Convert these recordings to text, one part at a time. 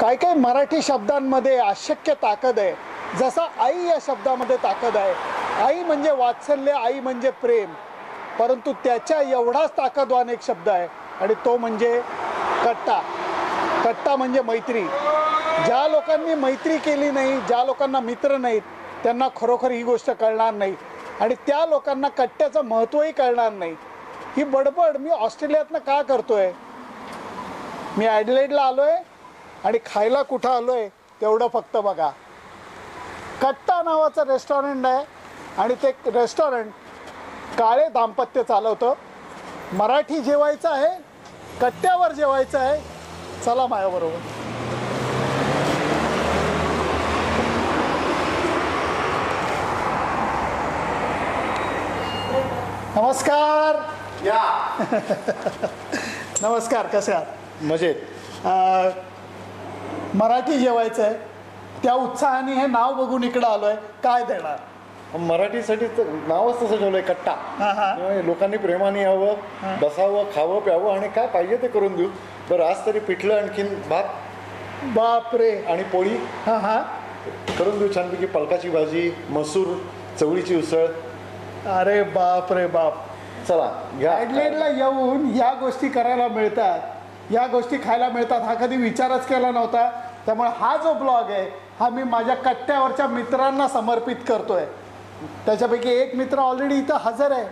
काय काय मराठी शब्दांमध्ये अशक्य ताकद आहे? जसा आई या शब्दामध्ये ताकद आहे. आई म्हणजे वात्सल्य आई म्हणजे प्रेम. परंतु त्याच्या एवढाच ताकदवान एक शब्द आहे आणि तो म्हणजे कट्टा. कट्टा म्हणजे मैत्री. ज्या लोकांनी मैत्री केली नाही ज्या लोकांना मित्र नाहीत त्यांना खरोखर ही गोष्ट कळणार नाही. आणि त्या लोकांना कट्ट्याचं महत्त्वही कळणार नाही. ही बडबड मी ऑस्ट्रेलियातनं का करतोय? मी ॲडलेडला आलो आहे आणि खायला कुठं आलो आहे तेवढं फक्त बघा. कट्टा नावाचं रेस्टॉरंट आहे आणि ते रेस्टॉरंट काळे दाम्पत्य चालवतं. मराठी जेवायचं आहे कट्ट्यावर जेवायचं आहे. चला माझ्याबरोबर नमस्कार. या. नमस्कार कसे आहात? मजेत. मराठी जेवायचं आहे त्या उत्साहाने हे नाव बघून इकडं आलोय. काय देणार? मराठीसाठी तर नावच तसं ठेवलंय कट्टा. हा, हा. त्यामुळे लोकांनी प्रेमाने यावं बसावं खावं प्यावं आणि काय पाहिजे ते करून देऊ. बरं आज तरी पिठलं आणखीन भात बापरे. आणि पोळी हा हा. करून देऊ छानपैकी पलकाची भाजी मसूर चवळीची उसळ. अरे बाप रे बाप. चला ॲडलेडला येऊन या गोष्टी करायला मिळतात. या गोष्टी खायला मिळतात. हा कधी विचारच केला नव्हता. त्यामुळे हा जो ब्लॉग आहे हा मी माझ्या कट्ट्यावरच्या मित्रांना समर्पित करतो आहे त्याच्यापैकी एक मित्र ऑलरेडी इथं हजर आहे.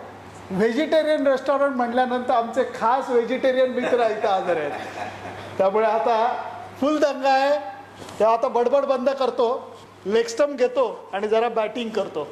व्हेजिटेरियन रेस्टॉरंट म्हटल्यानंतर आमचे खास व्हेजिटेरियन मित्र इथं हजर आहेत. त्यामुळे आता फुल दंगा आहे. तेव्हा आता बडबड बंद करतो. लेगस्टम घेतो आणि जरा बॅटिंग करतो.